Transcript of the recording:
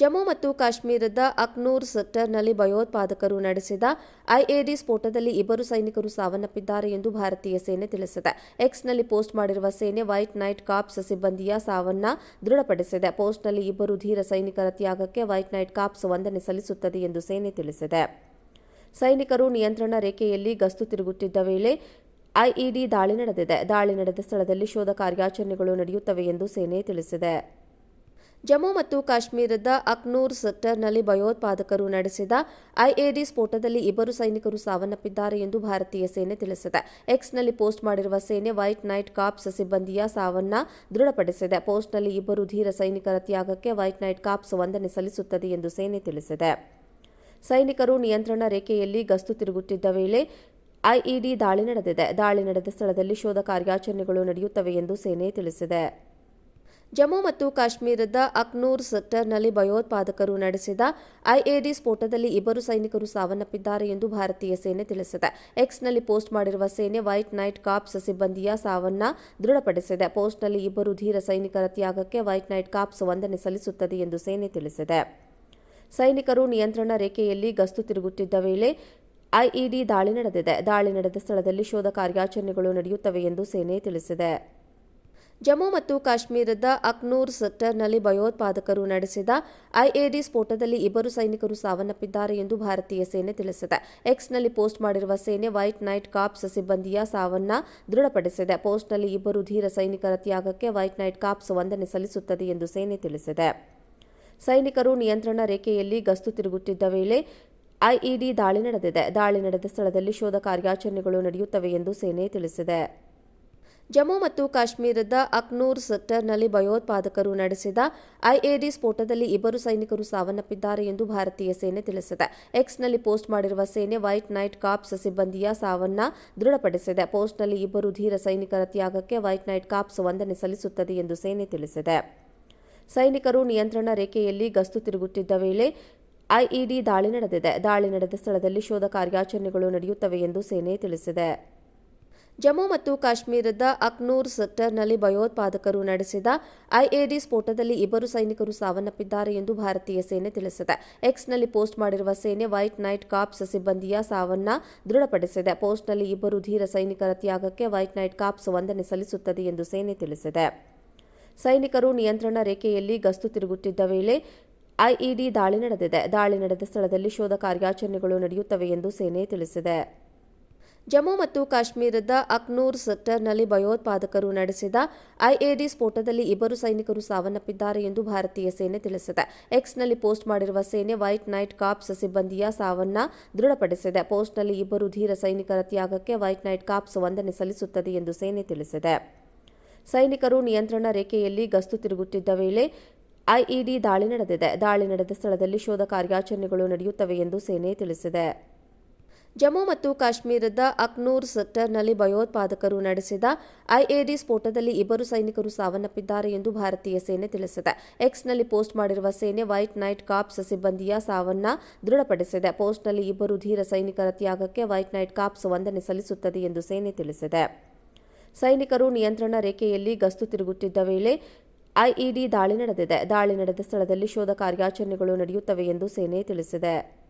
ಜಮ್ಮು ಮತ್ತು ಕಾಶ್ಮೀರದ ಅಕ್ನೂರ್ ಸೆಕ್ಟರ್ನಲ್ಲಿ ಭಯೋತ್ಪಾದಕರು ನಡೆಸಿದ ಐಎಡಿ ಸ್ಫೋಟದಲ್ಲಿ ಇಬ್ಬರು ಸೈನಿಕರು ಸಾವನ್ನಪ್ಪಿದ್ದಾರೆ ಎಂದು ಭಾರತೀಯ ಸೇನೆ ತಿಳಿಸಿದೆ. ಎಕ್ಸ್ನಲ್ಲಿ ಪೋಸ್ಟ್ ಮಾಡಿರುವ ಸೇನೆ ವೈಟ್ ನೈಟ್ ಕಾಪ್ಸ್ ಸಿಬ್ಬಂದಿಯ ಸಾವನ್ನ ದೃಢಪಡಿಸಿದೆ. ಪೋಸ್ಟ್ನಲ್ಲಿ ಇಬ್ಬರು ಧೀರ ಸೈನಿಕರ ತ್ಯಾಗಕ್ಕೆ ವೈಟ್ ನೈಟ್ ಕಾಪ್ಸ್ ವಂದನೆ ಸಲ್ಲಿಸುತ್ತದೆ ಎಂದು ಸೇನೆ ತಿಳಿಸಿದೆ. ಸೈನಿಕರು ನಿಯಂತ್ರಣ ರೇಖೆಯಲ್ಲಿ ಗಸ್ತು ತಿರುಗುತ್ತಿದ್ದ ವೇಳೆ ಐಇಡಿ ದಾಳಿ ನಡೆದಿದೆ. ದಾಳಿ ನಡೆದ ಸ್ಥಳದಲ್ಲಿ ಶೋಧ ಕಾರ್ಯಾಚರಣೆಗಳು ನಡೆಯುತ್ತವೆ ಎಂದು ಸೇನೆ ತಿಳಿಸಿದೆ. ಜಮ್ಮು ಮತ್ತು ಕಾಶ್ಮೀರದ ಅಕ್ನೂರ್ ಸೆಕ್ಟರ್ನಲ್ಲಿ ಭಯೋತ್ಪಾದಕರು ನಡೆಸಿದ ಐಎಡಿ ಸ್ಫೋಟದಲ್ಲಿ ಇಬ್ಬರು ಸೈನಿಕರು ಸಾವನ್ನಪ್ಪಿದ್ದಾರೆ ಎಂದು ಭಾರತೀಯ ಸೇನೆ ತಿಳಿಸಿದೆ. ಎಕ್ಸ್ನಲ್ಲಿ ಪೋಸ್ಟ್ ಮಾಡಿರುವ ಸೇನೆ ವೈಟ್ ನೈಟ್ ಕಾಪ್ಸ್ ಸಿಬ್ಬಂದಿಯ ಸಾವನ್ನ ದೃಢಪಡಿಸಿದೆ. ಪೋಸ್ಟ್ನಲ್ಲಿ ಇಬ್ಬರು ಧೀರ ಸೈನಿಕರ ತ್ಯಾಗಕ್ಕೆ ವೈಟ್ ನೈಟ್ ಕಾಪ್ಸ್ ವಂದನೆ ಸಲ್ಲಿಸುತ್ತದೆ ಎಂದು ಸೇನೆ ತಿಳಿಸಿದೆ. ಸೈನಿಕರು ನಿಯಂತ್ರಣ ರೇಖೆಯಲ್ಲಿ ಗಸ್ತು ತಿರುಗುತ್ತಿದ್ದ ವೇಳೆ ಐಇಡಿ ದಾಳಿ ನಡೆದಿದೆ. ದಾಳಿ ನಡೆದ ಸ್ಥಳದಲ್ಲಿ ಶೋಧ ಕಾರ್ಯಾಚರಣೆಗಳು ನಡೆಯುತ್ತವೆ ಎಂದು ಸೇನೆ ತಿಳಿಸಿದೆ. ಜಮ್ಮು ಮತ್ತು ಕಾಶ್ಮೀರದ ಅಕ್ನೂರ್ ಸೆಕ್ಟರ್ನಲ್ಲಿ ಭಯೋತ್ಪಾದಕರು ನಡೆಸಿದ ಐಎಡಿ ಸ್ಫೋಟದಲ್ಲಿ ಇಬ್ಬರು ಸೈನಿಕರು ಸಾವನ್ನಪ್ಪಿದ್ದಾರೆ ಎಂದು ಭಾರತೀಯ ಸೇನೆ ತಿಳಿಸಿದೆ. ಎಕ್ಸ್ನಲ್ಲಿ ಪೋಸ್ಟ್ ಮಾಡಿರುವ ಸೇನೆ ವೈಟ್ ನೈಟ್ ಕಾಪ್ಸ್ ಸಿಬ್ಬಂದಿಯ ಸಾವನ್ನ ದೃಢಪಡಿಸಿದೆ. ಪೋಸ್ಟ್ನಲ್ಲಿ ಇಬ್ಬರು ಧೀರ ಸೈನಿಕರ ತ್ಯಾಗಕ್ಕೆ ವೈಟ್ ನೈಟ್ ಕಾಪ್ಸ್ ವಂದನೆ ಸಲ್ಲಿಸುತ್ತದೆ ಎಂದು ಸೇನೆ ತಿಳಿಸಿದೆ. ಸೈನಿಕರು ನಿಯಂತ್ರಣ ರೇಖೆಯಲ್ಲಿ ಗಸ್ತು ತಿರುಗುತ್ತಿದ್ದ ವೇಳೆ ಐಇಡಿ ದಾಳಿ ನಡೆದಿದೆ. ದಾಳಿ ನಡೆದ ಸ್ಥಳದಲ್ಲಿ ಶೋಧ ಕಾರ್ಯಾಚರಣೆಗಳು ನಡೆಯುತ್ತವೆ ಎಂದು ಸೇನೆ ತಿಳಿಸಿದೆ. ಜಮ್ಮು ಮತ್ತು ಕಾಶ್ಮೀರದ ಅಕ್ನೂರ್ ಸೆಕ್ಟರ್ನಲ್ಲಿ ಭಯೋತ್ಪಾದಕರು ನಡೆಸಿದ ಐಎಡಿ ಸ್ಫೋಟದಲ್ಲಿ ಇಬ್ಬರು ಸೈನಿಕರು ಸಾವನ್ನಪ್ಪಿದ್ದಾರೆ ಎಂದು ಭಾರತೀಯ ಸೇನೆ ತಿಳಿಸಿದೆ. ಎಕ್ಸ್ನಲ್ಲಿ ಪೋಸ್ಟ್ ಮಾಡಿರುವ ಸೇನೆ ವೈಟ್ ನೈಟ್ ಕಾಪ್ಸ್ ಸಿಬ್ಬಂದಿಯ ಸಾವನ್ನ ದೃಢಪಡಿಸಿದೆ. ಪೋಸ್ಟ್ನಲ್ಲಿ ಇಬ್ಬರು ಧೀರ ಸೈನಿಕರ ತ್ಯಾಗಕ್ಕೆ ವೈಟ್ ನೈಟ್ ಕಾಪ್ಸ್ ವಂದನೆ ಸಲ್ಲಿಸುತ್ತದೆ ಎಂದು ಸೇನೆ ತಿಳಿಸಿದೆ. ಸೈನಿಕರು ನಿಯಂತ್ರಣ ರೇಖೆಯಲ್ಲಿ ಗಸ್ತು ತಿರುಗುತ್ತಿದ್ದ ವೇಳೆ ಐಇಡಿ ದಾಳಿ ನಡೆದಿದೆ. ದಾಳಿ ನಡೆದ ಸ್ಥಳದಲ್ಲಿ ಶೋಧ ಕಾರ್ಯಾಚರಣೆಗಳು ನಡೆಯುತ್ತವೆ ಎಂದು ಸೇನೆ ತಿಳಿಸಿದೆ. ಜಮ್ಮು ಮತ್ತು ಕಾಶ್ಮೀರದ ಅಕ್ನೂರ್ ಸೆಕ್ಟರ್ನಲ್ಲಿ ಭಯೋತ್ಪಾದಕರು ನಡೆಸಿದ ಐಎಡಿ ಸ್ಫೋಟದಲ್ಲಿ ಇಬ್ಬರು ಸೈನಿಕರು ಸಾವನ್ನಪ್ಪಿದ್ದಾರೆ ಎಂದು ಭಾರತೀಯ ಸೇನೆ ತಿಳಿಸಿದೆ. ಎಕ್ಸ್ನಲ್ಲಿ ಪೋಸ್ಟ್ ಮಾಡಿರುವ ಸೇನೆ ವೈಟ್ ನೈಟ್ ಕಾಪ್ಸ್ ಸಿಬ್ಬಂದಿಯ ಸಾವನ್ನ ದೃಢಪಡಿಸಿದೆ. ಪೋಸ್ಟ್ನಲ್ಲಿ ಇಬ್ಬರು ಧೀರ ಸೈನಿಕರ ತ್ಯಾಗಕ್ಕೆ ವೈಟ್ ನೈಟ್ ಕಾಪ್ಸ್ ವಂದನೆ ಸಲ್ಲಿಸುತ್ತದೆ ಎಂದು ಸೇನೆ ತಿಳಿಸಿದೆ. ಸೈನಿಕರು ನಿಯಂತ್ರಣ ರೇಖೆಯಲ್ಲಿ ಗಸ್ತು ತಿರುಗುತ್ತಿದ್ದ ವೇಳೆ ಐಇಡಿ ದಾಳಿ ನಡೆದಿದೆ. ದಾಳಿ ನಡೆದ ಸ್ಥಳದಲ್ಲಿ ಶೋಧ ಕಾರ್ಯಾಚರಣೆಗಳು ನಡೆಯುತ್ತವೆ ಎಂದು ಸೇನೆ ತಿಳಿಸಿದೆ. ಜಮ್ಮು ಮತ್ತು ಕಾಶ್ಮೀರದ ಅಕ್ನೂರ್ ಸೆಕ್ಟರ್ನಲ್ಲಿ ಭಯೋತ್ಪಾದಕರು ನಡೆಸಿದ ಐಎಡಿ ಸ್ಫೋಟದಲ್ಲಿ ಇಬ್ಬರು ಸೈನಿಕರು ಸಾವನ್ನಪ್ಪಿದ್ದಾರೆ ಎಂದು ಭಾರತೀಯ ಸೇನೆ ತಿಳಿಸಿದೆ. ಎಕ್ಸ್ನಲ್ಲಿ ಪೋಸ್ಟ್ ಮಾಡಿರುವ ಸೇನೆ ವೈಟ್ ನೈಟ್ ಕಾಪ್ಸ್ ಸಿಬ್ಬಂದಿಯ ಸಾವನ್ನ ದೃಢಪಡಿಸಿದೆ. ಪೋಸ್ಟ್ನಲ್ಲಿ ಇಬ್ಬರು ಧೀರ ಸೈನಿಕರ ತ್ಯಾಗಕ್ಕೆ ವೈಟ್ ನೈಟ್ ಕಾಪ್ಸ್ ವಂದನೆ ಸಲ್ಲಿಸುತ್ತದೆ ಎಂದು ಸೇನೆ ತಿಳಿಸಿದೆ. ಸೈನಿಕರು ನಿಯಂತ್ರಣ ರೇಖೆಯಲ್ಲಿ ಗಸ್ತು ತಿರುಗುತ್ತಿದ್ದ ವೇಳೆ ಐಇಡಿ ದಾಳಿ ನಡೆದಿದೆ. ದಾಳಿ ನಡೆದ ಸ್ಥಳದಲ್ಲಿ ಶೋಧ ಕಾರ್ಯಾಚರಣೆಗಳು ನಡೆಯುತ್ತವೆ ಎಂದು ಸೇನೆ ತಿಳಿಸಿದೆ. ಜಮ್ಮು ಮತ್ತು ಕಾಶ್ಮೀರದ ಅಕ್ನೂರ್ ಸೆಕ್ಟರ್ನಲ್ಲಿ ಭಯೋತ್ಪಾದಕರು ನಡೆಸಿದ ಐಎಡಿ ಸ್ಫೋಟದಲ್ಲಿ ಇಬ್ಬರು ಸೈನಿಕರು ಸಾವನ್ನಪ್ಪಿದ್ದಾರೆ ಎಂದು ಭಾರತೀಯ ಸೇನೆ ತಿಳಿಸಿದೆ. ಎಕ್ಸ್ನಲ್ಲಿ ಪೋಸ್ಟ್ ಮಾಡಿರುವ ಸೇನೆ ವೈಟ್ ನೈಟ್ ಕಾಪ್ಸ್ ಸಿಬ್ಬಂದಿಯ ಸಾವನ್ನ ದೃಢಪಡಿಸಿದೆ. ಪೋಸ್ಟ್ನಲ್ಲಿ ಇಬ್ಬರು ಧೀರ ಸೈನಿಕರ ತ್ಯಾಗಕ್ಕೆ ವೈಟ್ ನೈಟ್ ಕಾಪ್ಸ್ ವಂದನೆ ಸಲ್ಲಿಸುತ್ತದೆ ಎಂದು ಸೇನೆ ತಿಳಿಸಿದೆ. ಸೈನಿಕರು ನಿಯಂತ್ರಣ ರೇಖೆಯಲ್ಲಿ ಗಸ್ತು ತಿರುಗುತ್ತಿದ್ದ ವೇಳೆ ಐಇಡಿ ದಾಳಿ ನಡೆದಿದೆ. ದಾಳಿ ನಡೆದ ಸ್ಥಳದಲ್ಲಿ ಶೋಧ ಕಾರ್ಯಾಚರಣೆಗಳು ನಡೆಯುತ್ತವೆ ಎಂದು ಸೇನೆ ತಿಳಿಸಿದೆ. ಜಮ್ಮು ಮತ್ತು ಕಾಶ್ಮೀರದ ಅಕ್ನೂರ್ ಸೆಕ್ಟರ್ನಲ್ಲಿ ಭಯೋತ್ಪಾದಕರು ನಡೆಸಿದ ಐಎಡಿ ಸ್ಫೋಟದಲ್ಲಿ ಇಬ್ಬರು ಸೈನಿಕರು ಸಾವನ್ನಪ್ಪಿದ್ದಾರೆ ಎಂದು ಭಾರತೀಯ ಸೇನೆ ತಿಳಿಸಿದೆ. ಎಕ್ಸ್ನಲ್ಲಿ ಪೋಸ್ಟ್ ಮಾಡಿರುವ ಸೇನೆ ವೈಟ್ ನೈಟ್ ಕಾಪ್ಸ್ ಸಿಬ್ಬಂದಿಯ ಸಾವನ್ನ ದೃಢಪಡಿಸಿದೆ. ಪೋಸ್ಟ್ನಲ್ಲಿ ಇಬ್ಬರು ಧೀರ ಸೈನಿಕರ ತ್ಯಾಗಕ್ಕೆ ವೈಟ್ ನೈಟ್ ಕಾಪ್ಸ್ ವಂದನೆ ಸಲ್ಲಿಸುತ್ತದೆ ಎಂದು ಸೇನೆ ತಿಳಿಸಿದೆ. ಸೈನಿಕರು ನಿಯಂತ್ರಣ ರೇಖೆಯಲ್ಲಿ ಗಸ್ತು ತಿರುಗುತ್ತಿದ್ದ ವೇಳೆ ಐಇಡಿ ದಾಳಿ ನಡೆದಿದೆ. ದಾಳಿ ನಡೆದ ಸ್ಥಳದಲ್ಲಿ ಶೋಧ ಕಾರ್ಯಾಚರಣೆಗಳು ನಡೆಯುತ್ತವೆ ಎಂದು ಸೇನೆ ತಿಳಿಸಿದೆ.